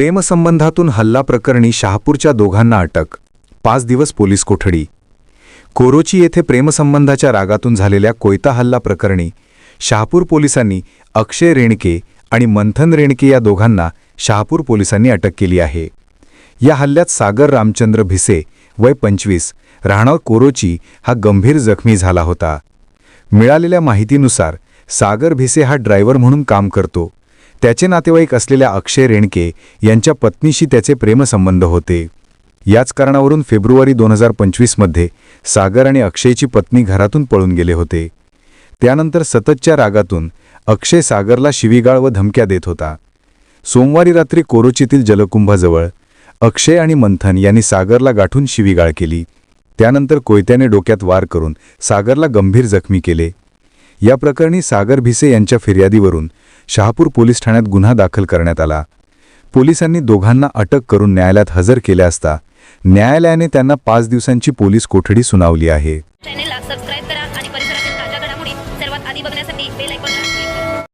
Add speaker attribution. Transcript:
Speaker 1: प्रेमसंबंधातून हल्ला प्रकरणी शहापूरच्या दोघांना अटक. पाच दिवस पोलीस कोठडी. कोरोची येथे प्रेमसंबंधाच्या रागातून झालेल्या कोयता हल्ला प्रकरणी शहापूर पोलिसांनी अक्षय रेणके आणि मंथन रेणके या दोघांना शहापूर पोलिसांनी अटक केली आहे. या हल्ल्यात सागर रामचंद्र भिसे वय पंचवीस राहणार कोरोची हा गंभीर जखमी झाला होता. मिळालेल्या माहितीनुसार सागर भिसे हा ड्रायव्हर म्हणून काम करतो. त्याचे नातेवाईक असलेल्या अक्षय रेणके यांच्या पत्नीशी त्याचे प्रेमसंबंध होते. याच कारणावरून फेब्रुवारी दोन हजार पंचवीसमध्ये सागर आणि अक्षयची पत्नी घरातून पळून गेले होते. त्यानंतर सततच्या रागातून अक्षय सागरला शिवीगाळ व धमक्या देत होता. सोमवारी रात्री कोरोचीतील जलकुंभाजवळ अक्षय आणि मंथन यांनी सागरला गाठून शिवीगाळ केली. त्यानंतर कोयत्याने डोक्यात वार करून सागरला गंभीर जखमी केले. या प्रकरणी सागर भिसे यांच्या फिर्यादीवरून शहापूर पोलीस ठाण्यात गुन्हा दाखल करण्यात आला. पोलिसांनी दोघांना अटक करून न्यायालयात हजर केले असता न्यायालयाने त्यांना पाच दिवसांची पोलीस कोठडी सुनावली आहे.